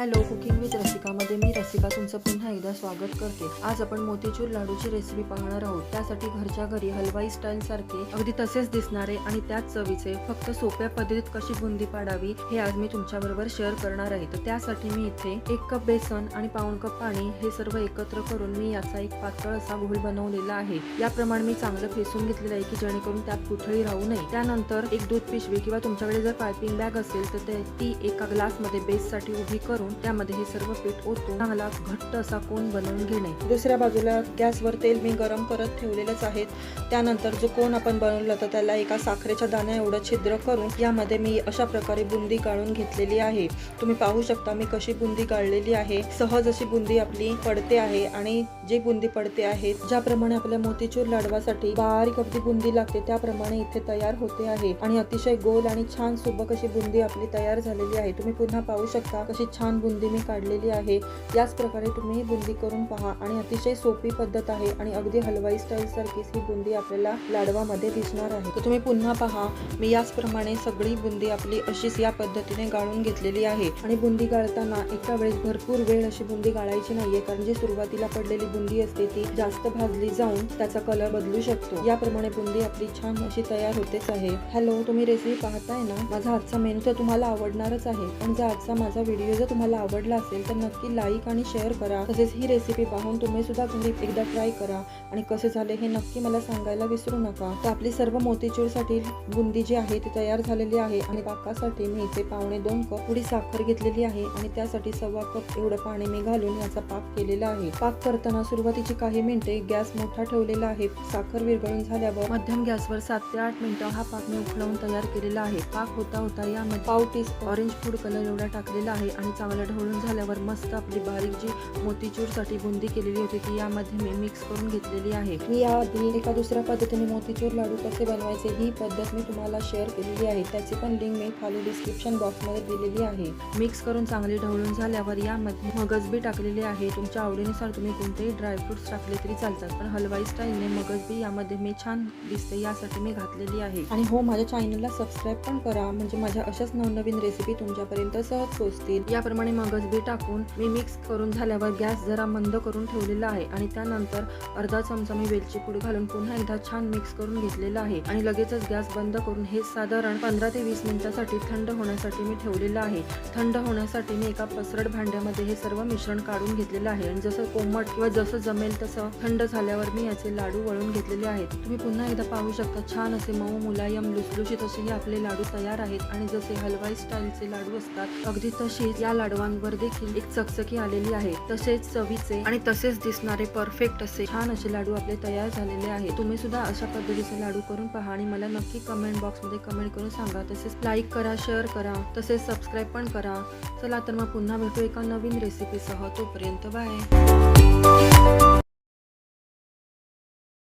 Hello cooking with रसिकामध्ये मी रसिका तुमचं पुन्हा एकदा स्वागत करते. आज आपण मोतीचूर लाडूची रेसिपी पाहणार आहोत. त्यासाठी घरच्या घरी हलवाई स्टाईल सारखे अगदी तसेच दिसणारे आणि त्याच चवीचे फक्त सोप्या पद्धतीत कशी बुंदी पाडावी हे आज मी तुमच्या बरोबर शेअर करणार आहे. तर त्यासाठी मी इथे एक कप बेसन आणि पाऊण कप पाणी हे सर्व एकत्र करून मी याचा एक पातळ असा घोळ बनवलेला आहे. याप्रमाणे मी चांगलं फेसून घेतलेलं आहे की जेणेकरून त्यात कुठळी राहू नये. त्यानंतर एक दूध पिशवी किंवा तुमच्याकडे जर पायपिंग बॅग असेल तर ते- ती एका ग्लासमध्ये बेससाठी उभी करून त्यामध्ये हे सर्व पीठ ओतून चांगला घट्ट असा कोण बनवून घेणे दुसऱ्या बाजूला गॅसवर तेल मी गरम करत ठेवलेलंच आहे. त्यानंतर जो कोण आपण बनवला तर त्याला एका साखरेच्या दाण्या एवढं छिद्र करून यामध्ये मी अशा प्रकारे बुंदी काढून घेतलेली आहे. तुम्ही पाहू शकता मी कशी बुंदी काढलेली आहे. सहज अशी बुंदी आपली पडते आहे आणि जी बुंदी पडते आहे ज्याप्रमाणे आपल्या मोतीचूर लाडवासाठी बारीक अगदी बुंदी लागते त्याप्रमाणे इथे तयार होते आहे. आणि अतिशय गोल आणि छान सुबक अशी बुंदी आपली तयार झालेली आहे. तुम्ही पुन्हा पाहू शकता कशी छान बुंदी मी काढलेली आहे. याच प्रकारे तुम्ही बुंदी करून पहा आणि अतिशय सोपी पद्धत आहे आणि अगदी हलवाई स्टाईल सारखीच ही बुंदी आपल्याला लाडवामध्ये दिसणार आहे. तर तुम्ही पुन्हा पहा. मी याचप्रमाणे सगळी बुंदी आपली अशीच या पद्धतीने गाळून घेतलेली आहे. आणि बुंदी गाळताना एका वेळेस भरपूर वेळ अशी बुंदी गाळायची नाहीये कारण जी सुरुवातीला पडलेली बुंदी असते ती जास्त भाजली जाऊन त्याचा कलर बदलू शकतो. याप्रमाणे बुंदी आपली छान अशी तयार होतेच आहे. हॅलो तुम्ही रेसिपी पाहताय ना? माझा आजचा मेनू तर तुम्हाला आवडणारच आहे. पण जर आजचा माझा व्हिडिओ जर तुम्हाला आवडला असेल तर नक्की लाईक आणि शेअर करा. तसेच ही रेसिपी पाहून तुम्ही सुद्धा घरी एकदा ट्राय करा. आणि कसे झाले हे नक्की मला सांगायला विसरू नका. तर आपली सर्व मोतीचूरसाठी बुंदी जी आहे ती तयार झालेली आहे. आणि पाकासाठी मी इथे पावणे दोन कप थोडी साखर घेतलेली आहे. आणि त्यासाठी सव्वा कप एवढं पाणी मी घालून याचा पाक केलेला आहे. पाक करताना सुरुवातीची काही मिनिटे गॅस मोठा ठेवलेला आहे. साखर विरघळून झाल्यावर मध्यम गॅसवर सात ते आठ मिनिटं हा पाक मी उकळवून तयार केलेला आहे. पाक होता होता यामध्ये पाव टी ऑरेंज फूड कलर एवढा टाकलेला आहे. आणि चांगलं ढवळून झाल्यावर मस्त आपली बारीक जी मोतीचूरसाठी बुंदी केलेली होती ती यामध्ये मी मिक्स करून घेतलेली आहे. मी याआधी एका दुसऱ्या पद्धतीने मोतीचूर लाडू कसे बनवायचे ही पद्धत मी तुम्हाला शेअर केलेली आहे. त्याची पण लिंक मी खाली डिस्क्रिप्शन बॉक्समध्ये दिलेली आहे. मिक्स करून चांगली ढवळून झाल्यावर यामध्ये मगज बी टाकलेले आहे. तुमच्या आवडीनुसार तुम्ही कोणतेही ड्रायफ्रुट्स टाकले तरी चालतात पण हलवाई स्टाईलने मगज बी यामध्ये मी छान दिसते यासाठी मी घातलेली आहे. आणि हो माझ्या चॅनलला सबस्क्राईब पण करा. म्हणजे माझ्या अशाच नवनवीन रेसिपी तुमच्यापर्यंत सहज पोहोचतील. याप्रमाणे त्याप्रमाणे मगजबी टाकून मी मिक्स करून झाल्यावर गॅस जरा मंद करून ठेवलेला आहे आणि त्यानंतर अर्धा चमचा मी वेलची पूड घालून पुन्हा एकदा छान मिक्स करून घेतलेला आहे. आणि लगेचच गॅस बंद करून हे साधारण पंधरा ते वीस मिनिटासाठी थंड होण्यासाठी मी ठेवलेलं आहे. थंड होण्यासाठी मी एका पसरट भांड्यामध्ये हे सर्व मिश्रण काढून घेतलेलं आहे. आणि जसं कोमट किंवा जसं जमेल तसं थंड झाल्यावर मी याचे लाडू वळून घेतलेले आहेत. तुम्ही पुन्हा एकदा पाहू शकता छान असे मऊ मुलायम लुसलुशीत असे हे आपले लाडू तयार आहेत. आणि जसे हलवाई स्टाईलचे लाडू असतात अगदी तशीच या पाडवांवर देखील एक चकचकी आलेली आहे. तसेच चवीचे आणि तसेच दिसणारे परफेक्ट असे छान असे लाडू आपले तयार झालेले आहे तुम्ही सुद्धा अशा पद्धतीचे लाडू करून पहा आणि मला नक्की कमेंट बॉक्समध्ये कमेंट करून सांगा. तसेच लाईक करा शेअर करा तसेच सबस्क्राईब पण करा. चला तर मग पुन्हा भेटू एका नवीन रेसिपीसह तोपर्यंत बाय